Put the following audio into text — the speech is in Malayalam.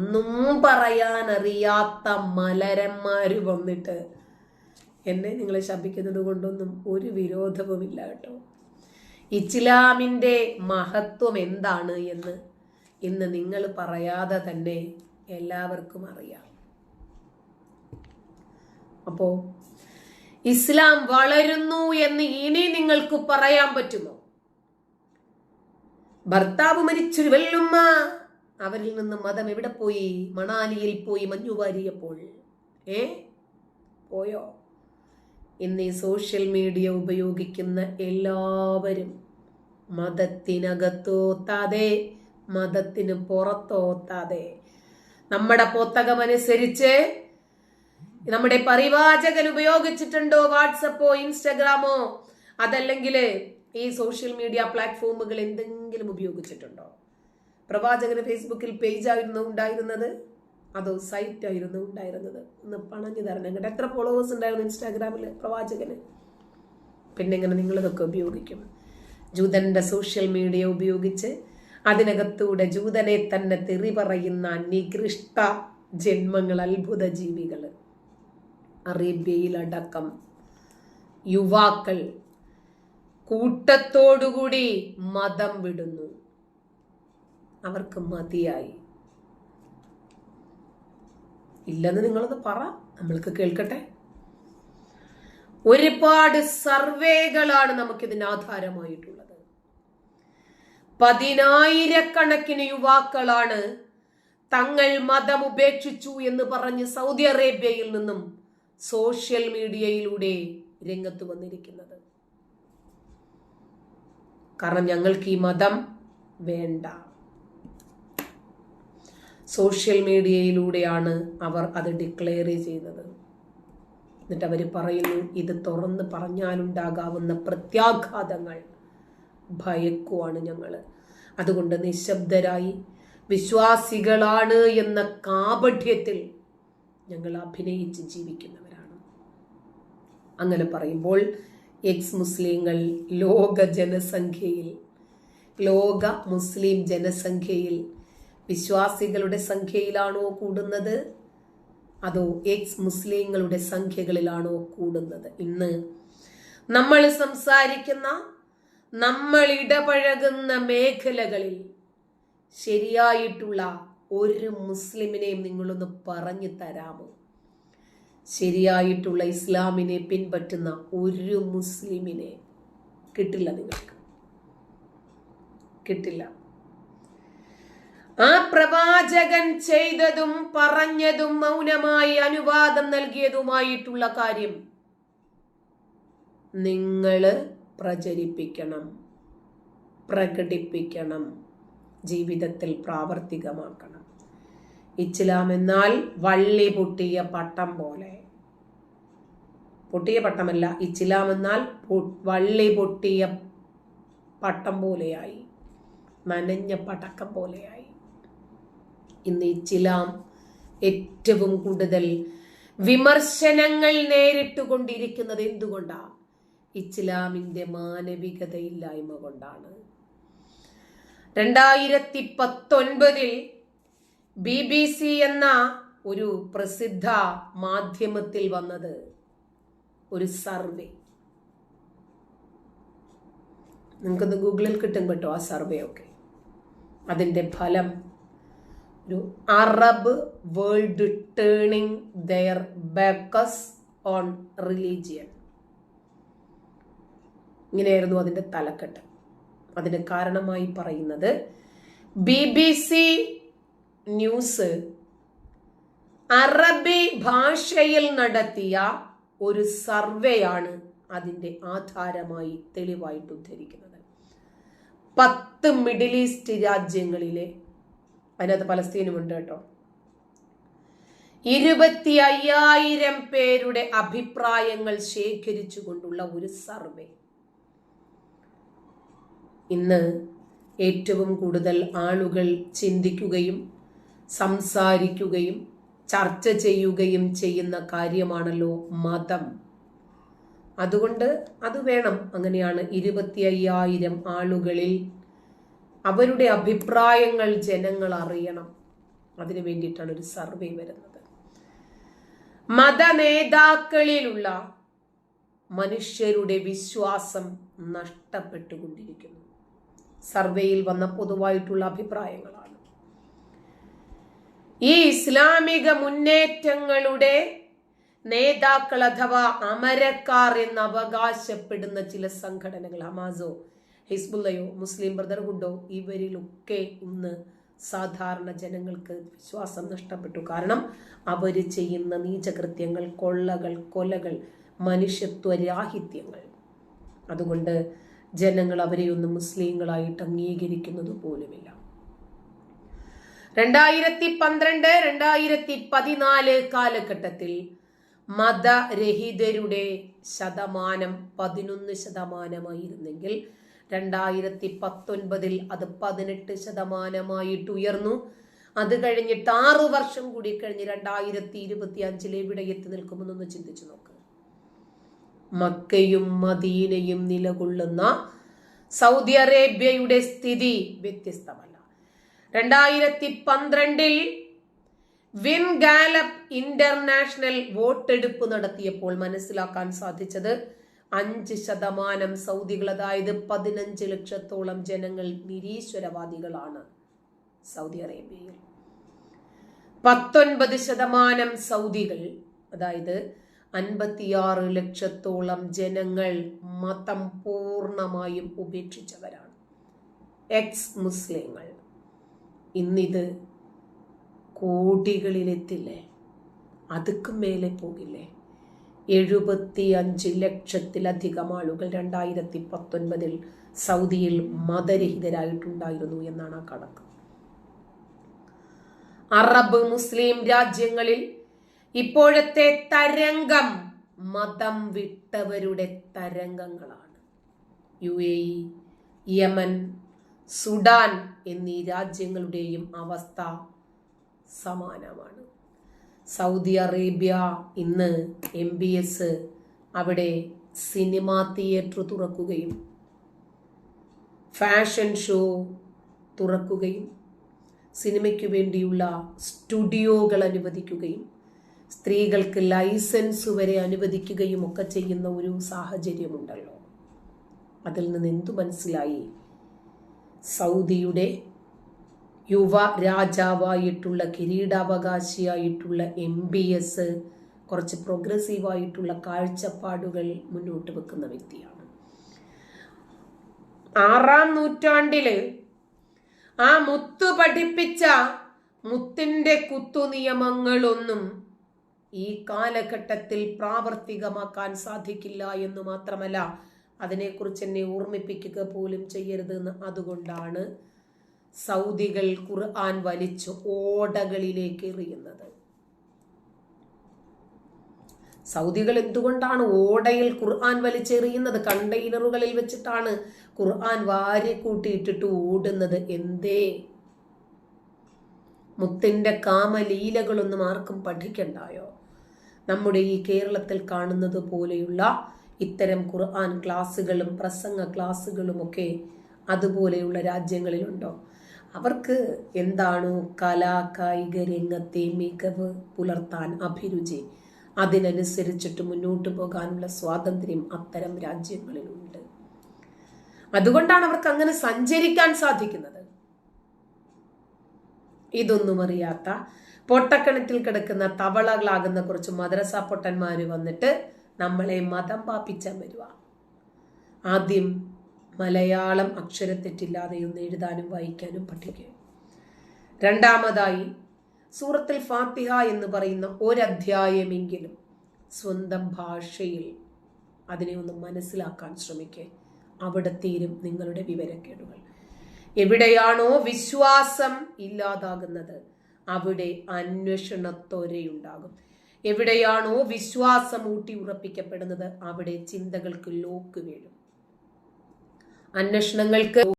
ഒന്നും പറയാൻ അറിയാത്ത മലരന്മാര് വന്നിട്ട് എന്നെ നിങ്ങൾ ശപിക്കുന്നത് കൊണ്ടൊന്നും ഒരു വിരോധവുമില്ല കേട്ടോ. ഇസ്ലാമിന്റെ മഹത്വം എന്താണ് എന്ന് ഇന്ന് നിങ്ങൾ പറയാതെ തന്നെ എല്ലാവർക്കും അറിയാം. അപ്പോ ഇസ്ലാം വളരുന്നു എന്ന് ഇനി നിങ്ങൾക്ക് പറയാൻ പറ്റുമോ? ഭർത്താവ് മരിച്ചു വെല്ലുമ്മ അവരിൽ നിന്ന് മതം എവിടെ പോയി? മണാലിയിൽ പോയി മഞ്ഞു വാരിയപ്പോൾ. ഏ? പോയോ? ഇന്ന് ഈ സോഷ്യൽ മീഡിയ ഉപയോഗിക്കുന്ന എല്ലാവരും മതത്തിനകത്തോത്താതെ മതത്തിന് പുറത്തോത്താതെ നമ്മുടെ പുസ്തകമനുസരിച്ച് നമ്മുടെ പരിവാചകൻ ഉപയോഗിച്ചിട്ടുണ്ടോ വാട്സപ്പോ ഇൻസ്റ്റഗ്രാമോ? അതല്ലെങ്കിൽ ഈ സോഷ്യൽ മീഡിയ പ്ലാറ്റ്ഫോമുകൾ എന്തെങ്കിലും ഉപയോഗിച്ചിട്ടുണ്ടോ? പ്രവാചകന് ഫേസ്ബുക്കിൽ പേജായിരുന്നു ഉണ്ടായിരുന്നത്. അതോ സൈറ്റ് ആയിരുന്നു ഉണ്ടായിരുന്നത്. ഒന്ന് പണഞ്ഞു തരണം. കേട്ടോ എത്ര ഫോളോവേഴ്സ് ഉണ്ടായിരുന്നു ഇൻസ്റ്റാഗ്രാമിൽ പ്രവാചകന്. പിന്നെ എങ്ങനെ നിങ്ങളിതൊക്കെ ഉപയോഗിക്കും? ജൂതന്റെ സോഷ്യൽ മീഡിയ ഉപയോഗിച്ച് അതിനകത്തൂടെ ജൂതനെ തന്നെ തെറി പറയുന്ന നികൃഷ്ട ജന്മങ്ങൾ അത്ഭുത ജീവികൾ. അറേബ്യയിലടക്കം യുവാക്കൾ കൂട്ടത്തോടുകൂടി മതം വിടുന്നു. അവർക്ക് മതിയായി. ഇല്ലെന്ന് നിങ്ങളത് പറ. നമ്മൾക്ക് കേൾക്കട്ടെ. ഒരുപാട് സർവേകളാണ് നമുക്കിതിന് ആധാരമായിട്ടുള്ളത്. പതിനായിരക്കണക്കിന് യുവാക്കളാണ് തങ്ങൾ മതം ഉപേക്ഷിച്ചു എന്ന് പറഞ്ഞ് സൗദി അറേബ്യയിൽ നിന്നും സോഷ്യൽ മീഡിയയിലൂടെ രംഗത്ത് വന്നിരിക്കുന്നത്. കാരണം ഞങ്ങൾക്ക് ഈ മതം വേണ്ട. സോഷ്യൽ മീഡിയയിലൂടെയാണ് അവർ അത് ഡിക്ലെയർ ചെയ്തത്. എന്നിട്ട് അവർ പറയുന്നു ഇത് തുറന്ന് പറഞ്ഞാലുണ്ടാകാവുന്ന പ്രത്യാഘാതങ്ങൾ ഭയക്കുവാണ് ഞങ്ങൾ അതുകൊണ്ട് നിശബ്ദരായി വിശ്വാസികളാണ് എന്ന കാപഠ്യത്തിൽ ഞങ്ങൾ അഭിനയിച്ച് ജീവിക്കുന്നവരാണ്. അങ്ങനെ പറയുമ്പോൾ എക്സ് മുസ്ലിങ്ങൾ ലോക ജനസംഖ്യയിൽ ലോക മുസ്ലിം ജനസംഖ്യയിൽ വിശ്വാസികളുടെ സംഖ്യയിലാണോ കൂടുന്നത്? അതോ എക്സ് മുസ്ലിങ്ങളുടെ സംഖ്യകളിലാണോ കൂടുന്നത്? ഇന്ന് നമ്മൾ സംസാരിക്കുന്ന നമ്മൾ ഇടപഴകുന്ന മേഖലകളിൽ ശരിയായിട്ടുള്ള ഒരു മുസ്ലിമിനെയും നിങ്ങളൊന്ന് പറഞ്ഞു തരാമോ? ശരിയായിട്ടുള്ള ഇസ്ലാമിനെ പിൻപറ്റുന്ന ഒരു മുസ്ലിമിനെ കിട്ടില്ല നിങ്ങൾക്ക്. കിട്ടില്ല. ആ പ്രവാചകൻ ചെയ്തതും പറഞ്ഞതും മൗനമായി അനുവാദം നൽകിയതുമായിട്ടുള്ള കാര്യം നിങ്ങൾ പ്രചരിപ്പിക്കണം പ്രകടിപ്പിക്കണം ജീവിതത്തിൽ പ്രാവർത്തികമാക്കണം. ഇസ്ലാം എന്നാൽ വള്ളി പൊട്ടിയ പട്ടം പോലെ. പൊട്ടിയ പട്ടമല്ല ഇസ്ലാം എന്നാൽ വള്ളി പൊട്ടിയ പട്ടം പോലെയായി നനഞ്ഞ പടക്കം പോലെയായി. ഇന്ന് ചില ഏറ്റവും കൂടുതൽ വിമർശനങ്ങൾ നേരിട്ടുകൊണ്ടിരിക്കുന്നത് എന്തുകൊണ്ടാണ് ഇസ്ലാമിന്റെ മാനവികതയില്ലായ്മ കൊണ്ടാണ്. രണ്ടായിരത്തി പത്തൊൻപതിൽ ബി ബി സി എന്ന ഒരു പ്രസിദ്ധ മാധ്യമത്തിൽ വന്നത് ഒരു സർവേ. നിങ്ങൾക്കൊന്ന് ഗൂഗിളിൽ കിട്ടും കേട്ടോ ആ സർവേ ഒക്കെ. അതിന്റെ ഫലം ഒരു Arab world turning their backs on religion. ഇങ്ങനെയായിരുന്നു അതിന്റെ തലക്കെട്ട്. അതിന് കാരണമായി പറയുന്നത് ബി ബി സി ന്യൂസ് അറബി ഭാഷയിൽ നടത്തിയ ഒരു സർവേയാണ് അതിന്റെ ആധാരമായി തെളിവായിട്ട് ഉദ്ധരിക്കുന്നത്. പത്ത് മിഡിൽ ഈസ്റ്റ് രാജ്യങ്ങളിലെ അതിനകത്ത് പലസ്തീനുമുണ്ട് കേട്ടോ. ഇരുപത്തി അയ്യായിരം പേരുടെ അഭിപ്രായങ്ങൾ ശേഖരിച്ചു കൊണ്ടുള്ള ഒരു സർവേ. ഇന്ന് ഏറ്റവും കൂടുതൽ ആളുകൾ ചിന്തിക്കുകയും സംസാരിക്കുകയും ചർച്ച ചെയ്യുകയും ചെയ്യുന്ന കാര്യമാണല്ലോ മതം. അതുകൊണ്ട് അത് വേണം. അങ്ങനെയാണ് ഇരുപത്തി അയ്യായിരം ആളുകളിൽ അവരുടെ അഭിപ്രായങ്ങൾ ജനങ്ങൾ അറിയണം. അതിനു വേണ്ടിയിട്ടാണ് ഒരു സർവേ വരുന്നത്. മതനേതാക്കളിലുള്ള മനുഷ്യരുടെ വിശ്വാസം നഷ്ടപ്പെട്ടുകൊണ്ടിരിക്കുന്നു. സർവേയിൽ വന്ന പൊതുവായിട്ടുള്ള അഭിപ്രായങ്ങളാണ്. ഈ ഇസ്ലാമിക മുന്നേറ്റങ്ങളുടെ നേതാക്കൾ അഥവാ അമരക്കാർ എന്ന് അവകാശപ്പെടുന്ന ചില സംഘടനകൾ ഹമാസോ ഹിസ്ബുല്ലയോ മുസ്ലിം ബ്രദർഹുഡോ ഇവരിലൊക്കെ ഇന്ന് സാധാരണ ജനങ്ങൾക്ക് വിശ്വാസം നഷ്ടപ്പെട്ടു. കാരണം അവർ ചെയ്യുന്ന നീചകൃത്യങ്ങൾ കൊള്ളകൾ കൊലകൾ മനുഷ്യത്വ രാഹിത്യങ്ങൾ അതുകൊണ്ട് ജനങ്ങൾ അവരെയൊന്നും മുസ്ലിങ്ങളായിട്ട് അംഗീകരിക്കുന്നത് പോലുമില്ല. രണ്ടായിരത്തി പന്ത്രണ്ട് രണ്ടായിരത്തി പതിനാല് കാലഘട്ടത്തിൽ മതരഹിതരുടെ ശതമാനം പതിനൊന്ന് ശതമാനമായിരുന്നെങ്കിൽ രണ്ടായിരത്തി പത്തൊൻപതിൽ അത് പതിനെട്ട് ശതമാനമായിട്ട് ഉയർന്നു. അത് കഴിഞ്ഞിട്ട് ആറു വർഷം കൂടി കഴിഞ്ഞ് രണ്ടായിരത്തി ഇരുപത്തി അഞ്ചിൽ എവിടെ എത്തി നിൽക്കുമെന്നൊന്ന് ചിന്തിച്ചു നോക്ക്. മക്കയും മദീനയും നിലകൊള്ളുന്ന സൗദി അറേബ്യയുടെ സ്ഥിതി വ്യത്യസ്തമല്ല. രണ്ടായിരത്തി പന്ത്രണ്ടിൽ വിൻ ഗാലപ്പ് ഇന്റർനാഷണൽ വോട്ടെടുപ്പ് നടത്തിയപ്പോൾ മനസ്സിലാക്കാൻ സാധിച്ചത് അഞ്ച് ശതമാനം സൗദികൾ അതായത് പതിനഞ്ച് ലക്ഷത്തോളം ജനങ്ങൾ നിരീശ്വരവാദികളാണ് സൗദി അറേബ്യയിൽ. പത്തൊൻപത് ശതമാനം സൗദികൾ അതായത് അൻപത്തിയാറ് ലക്ഷത്തോളം ജനങ്ങൾ മതം പൂർണമായും ഉപേക്ഷിച്ചവരാണ്. എക്സ് മുസ്ലിങ്ങൾ ഇന്നിത് കോടികളിലെത്തില്ലേ? അതുക്കും മേലെ പോകില്ലേ? എഴുപത്തി അഞ്ച് ലക്ഷത്തിലധികം ആളുകൾ രണ്ടായിരത്തി പത്തൊൻപതിൽ സൗദിയിൽ മതരഹിതരായിട്ടുണ്ടായിരുന്നു എന്നാണ് ആ കണക്ക്. അറബ് മുസ്ലിം രാജ്യങ്ങളിൽ ഇപ്പോഴത്തെ തരംഗം മതം വിട്ടവരുടെ തരംഗങ്ങളാണ്. U A E Yemen Sudan എന്നീ രാജ്യങ്ങളുടെയും അവസ്ഥ സമാനമാണ്. സൗദി അറേബ്യ ഇന്ന് എം ബി എസ് അവിടെ സിനിമാ തിയേറ്റർ തുറക്കുകയും ഫാഷൻ ഷോ തുറക്കുകയും സിനിമയ്ക്ക് വേണ്ടിയുള്ള സ്റ്റുഡിയോകൾ അനുവദിക്കുകയും സ്ത്രീകൾക്ക് ലൈസൻസ് വരെ അനുവദിക്കുകയും ഒക്കെ ചെയ്യുന്ന ഒരു സാഹചര്യമുണ്ടല്ലോ. അതിൽ നിന്ന് എന്തു മനസ്സിലായി? സൗദിയുടെ യുവ രാജാവായിട്ടുള്ള കിരീടാവകാശിയായിട്ടുള്ള എം ബി എസ് കുറച്ച് പ്രോഗ്രസീവായിട്ടുള്ള കാഴ്ചപ്പാടുകൾ മുന്നോട്ട് വെക്കുന്ന വ്യക്തിയാണ്. ആറാം നൂറ്റാണ്ടിൽ ആ മുത്ത് പഠിപ്പിച്ച മുത്തിന്റെ കുത്തു നിയമങ്ങളൊന്നും ഈ കാലഘട്ടത്തിൽ പ്രാവർത്തികമാക്കാൻ സാധിക്കില്ല എന്ന് മാത്രമല്ല അതിനെക്കുറിച്ച് എന്നെ ഓർമ്മിപ്പിക്കുക പോലും ചെയ്യരുതെന്ന് അതുകൊണ്ടാണ് സൗദികൾ ഖുർആൻ വലിച്ച് ഓടകളിലേക്ക് എറിയുന്നത്. സൗദികൾ എന്തുകൊണ്ടാണ് ഓടയിൽ ഖുർആൻ വലിച്ചെറിയുന്നത് കണ്ടെയ്നറുകളിൽ വെച്ചിട്ടാണ് ഖുർആൻ വാരി കൂട്ടിയിട്ടിട്ട് ഓടുന്നത്. എന്തേ? മുത്തിന്റെ കാമലീലകളൊന്നും ആർക്കും പഠിക്കണ്ടായോ? നമ്മുടെ ഈ കേരളത്തിൽ കാണുന്നത് പോലെയുള്ള ഇത്തരം ഖുർആൻ ക്ലാസ്സുകളും പ്രസംഗ ക്ലാസ്സുകളും ഒക്കെ അതുപോലെയുള്ള രാജ്യങ്ങളിലുണ്ടോ? അവർക്ക് എന്താണ് കലാ കായിക രംഗത്തെ മികവ് പുലർത്താൻ അഭിരുചി? അതിനനുസരിച്ചിട്ട് മുന്നോട്ട് പോകാനുള്ള സ്വാതന്ത്ര്യം അത്തരം രാജ്യങ്ങളിലുണ്ട്. അതുകൊണ്ടാണ് അവർക്ക് അങ്ങനെ സഞ്ചരിക്കാൻ സാധിക്കുന്നത്. ഇതൊന്നും അറിയാത്ത പൊട്ടക്കിണറ്റിൽ കിടക്കുന്ന തവളകളാകുന്ന കുറച്ച് മദ്രസ പൊട്ടന്മാര് വന്നിട്ട് നമ്മളെ മതം പാപ്പിച്ചാൻ വരുക ആദ്യം മലയാളം അക്ഷരത്തെറ്റില്ലാതെ ഒന്ന് എഴുതാനും വായിക്കാനും പഠിക്കുക രണ്ടാമതായി സൂറത്തിൽ ഫാത്തിഹ എന്ന് പറയുന്ന ഒരധ്യായമെങ്കിലും സ്വന്തം ഭാഷയിൽ അതിനെ ഒന്ന് മനസ്സിലാക്കാൻ ശ്രമിക്കുക അവിടെ തീരും നിങ്ങളുടെ വിവരക്കേടുകൾ. എവിടെയാണോ വിശ്വാസം ഇല്ലാതാകുന്നത് അവിടെ അന്വേഷണത്തോരെയുണ്ടാകും. എവിടെയാണോ വിശ്വാസം ഊട്ടി ഉറപ്പിക്കപ്പെടുന്നത് അവിടെ ചിന്തകൾക്ക് ലോക്ക് വീഴും. അന്വേഷണങ്ങൾക്ക്